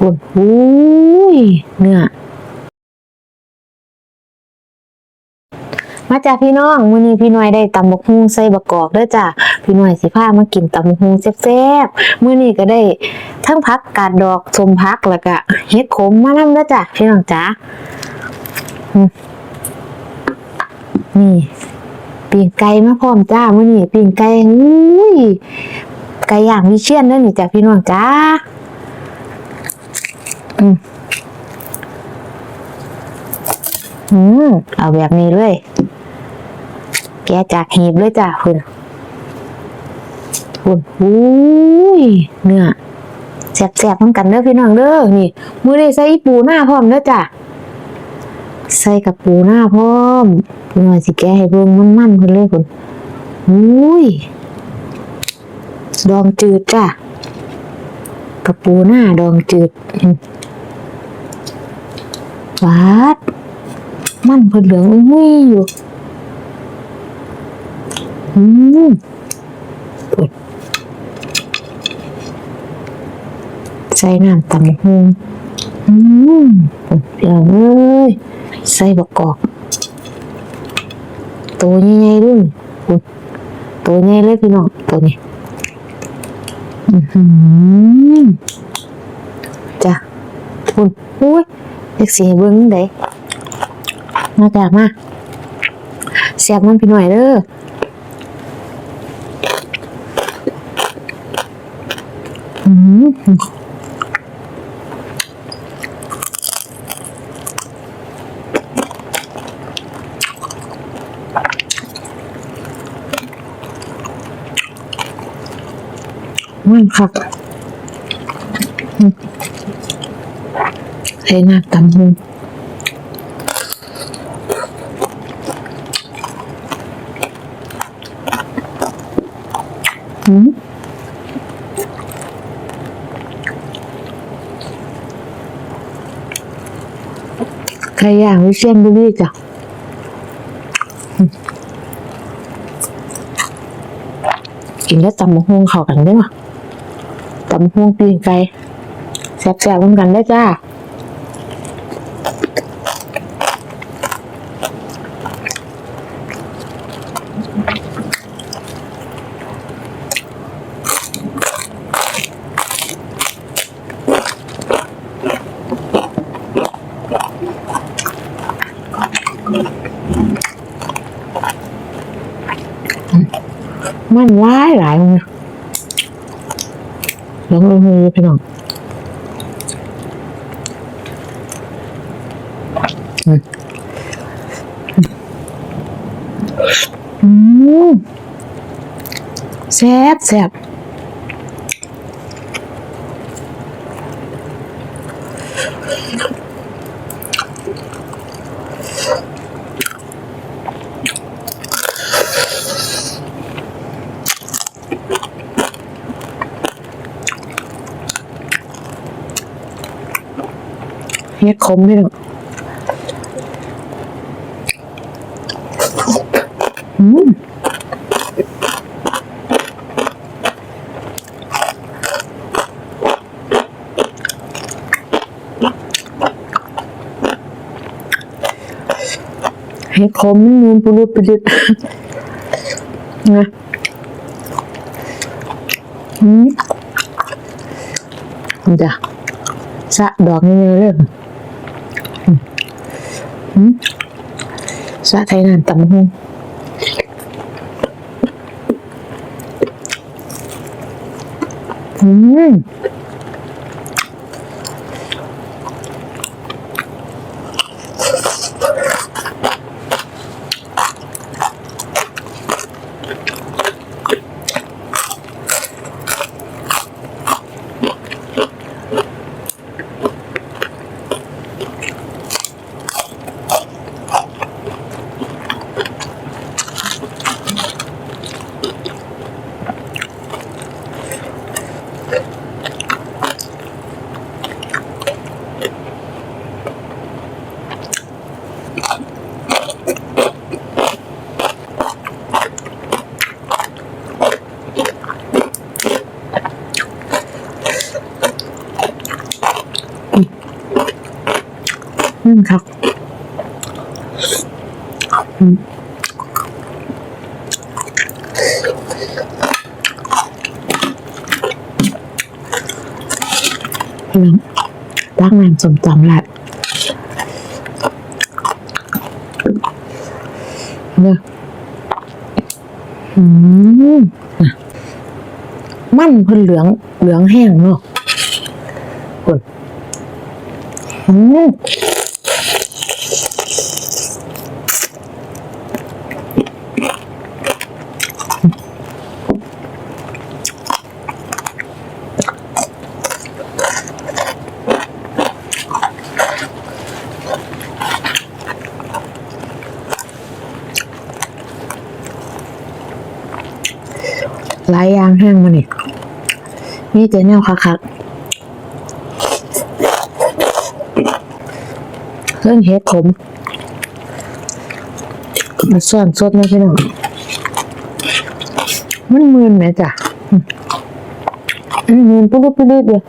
อุ่นอุ้ยเนื้อมาจากพี่น้องมื้อนี้พี่น้อยได้ตำบักฮุงใส่บักกอกเด้อจ้ะพี่น้อยสิพามากินตำบักฮุงแซ่บๆมื้อนี้ก็ได้ทั้งผักกาดดอกสมผักแล้วก็เฮ็ดขมมานำเด้อจ้ะพี่น้องจ๋านี่ปีงไก่มาพร้อมจ้ามื้อนี้ปีงไก่อุ้ยไก่ย่างวิเชียนเด้อนี่จ้ะพี่น้องจ๋า อืมเอาแบบนี้เลย แกจากหีบเลยจ้ะคุณคุณอุ้ยเนื้อแซ่บๆน้ำกันเด้อพี่น้องเด้อนี่มือได้ใส่ปูหน้าพร้อมเด้อจ้ะใส่กับปูหน้าพร้อมพี่น้อยสิแกให้เบิ่งมันๆคุณเลยคุณอุ้ยดองจืดจ้ะกับปูหน้าดองจืด วาด มันเพิ่นเหลืองอุ้ยอยู่ อืมปวดใส่น้ำตำหงอืมปวดเปรี้ยวเอ้ยใส่บักกอก ตัวใหญ่ๆด้วยปวดตัวใหญ่เลยพี่น้องตัวนี้อือหือจ้ะคุณอุ้ย เด็กสีเบิ้งเด้มาจากมาเสียบมันพี่หน่อยเด้ออืมมันคักอืม ใส่น้ำตำหูอืมไก่ย่างวิเชียนบุรีจ้ะกินแล้วตำมะฮวงเข้ากันได้ไหมตำมะฮวงปีนไก่แซ่บๆร่วมกันได้จ้า มันหลายหลายเลยลองลงมือพี่น้องอืมแซ่บแซ่บ เฮ็ดขมพี่น้องอืมเฮ็ดขมมันมูนปุรุปุรุษนะอืมจ้ะสะดอกนี่เลยะไทยนานตำหงอืม พี่น้องตั้งน้ำสมตำละเนี่ยอืมอะมันเพิ่นเหลืองเหลืองแห้งเนาะคนอืม หลายอย่างแห้งมานี่ยมีแต่แนวคักๆเรื่องเฮ็ดขมมาส่วนสดนะพี่น้องมันมืนไหมจ้ะมันมืนปุ๊บปุ๊บปุ๊บเลย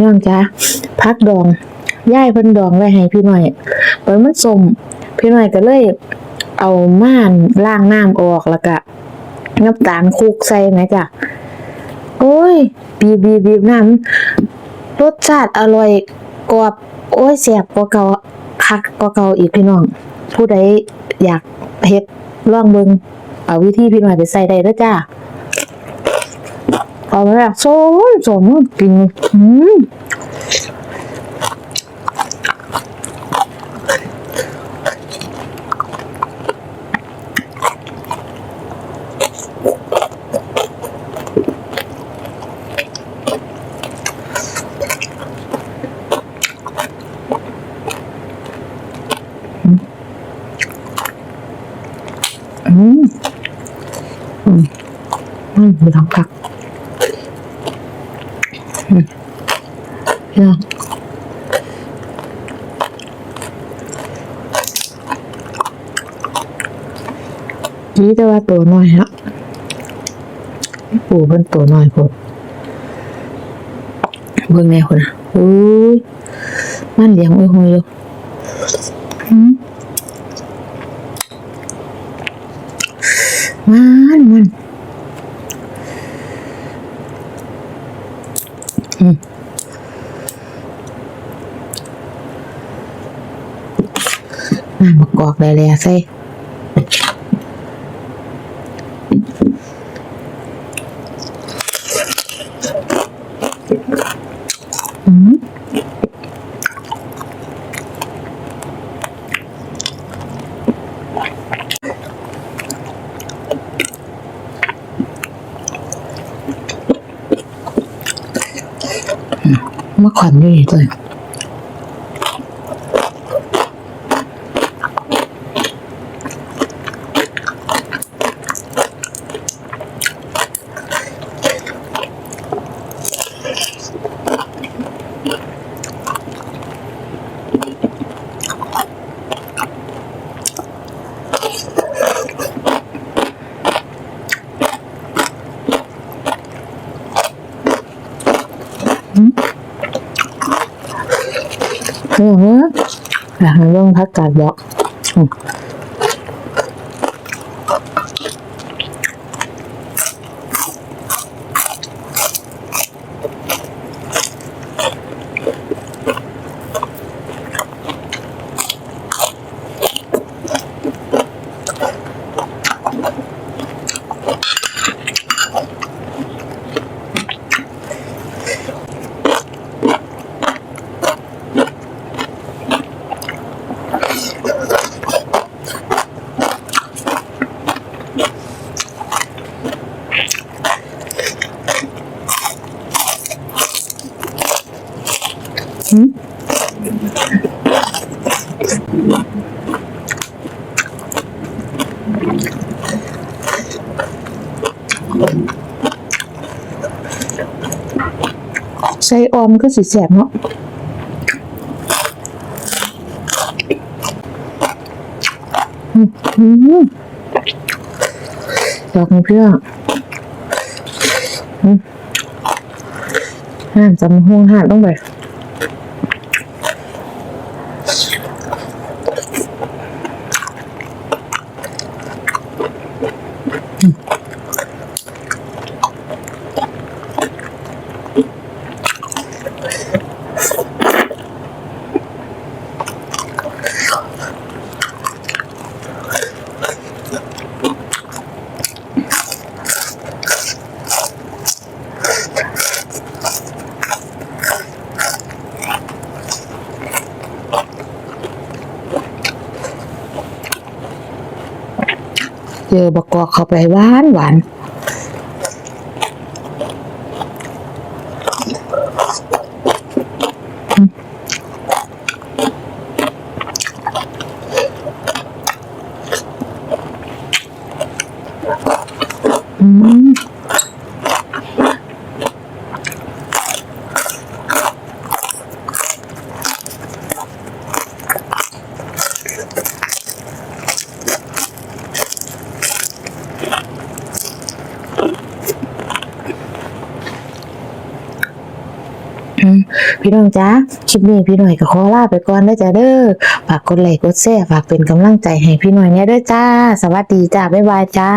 พี่น้องจ้าพักดองย่ายเพิ่นดองไว้ให้พี่หน่อยเปิดมันสมพี่หน่อยก็เลย เอาม่านล้างน้ำออกแล้วก็น้ำตาลคุกใส่ไหมจ้ะโอ้ย บีบบีบบีบน้ำรสชาติอร่อยกรอบโอ้ยแสบกว่าเก่าคักกว่าเก่าอีกพี่น้อง ผู้ใดอยากเฮ็ดล่องเบิงเอาวิธีพี่หน่อยไปใส่ได้เด้อจ้า เอาแบบโซนโซนกินอืมอืมอืมอืมไม่ต้องพัก นี่ยนี่แต่ว่าตัวน้อยฮะปู่เป็นตัวน้อยพดเบิ่งแน่คนอะอุ้ยมันเลี้ยงไว้หอยอยู่หืมมันมันอืม น้ำมะกอกได้แล้วใส่มมะขวัญอยู่นี่ตัว เอออยากให้เรื่องพักกาดบอก ใช้ออมก็สีแสบเนาะดอกเพื่อห้ามจำห้องห้ามต้องไป เจอบักกอกเข้าไปหวานหวาน พี่น้องจ้าคลิปนี้พี่หน่อยก็ขอลาไปก่อนเด้อจ้าเด้อฝากกดไลค์กดแชร์ฝากเป็นกำลังใจให้พี่หน่อยเนี่ยเด้อจ้า สวัสดีจ้าบ๊ายบายจ้า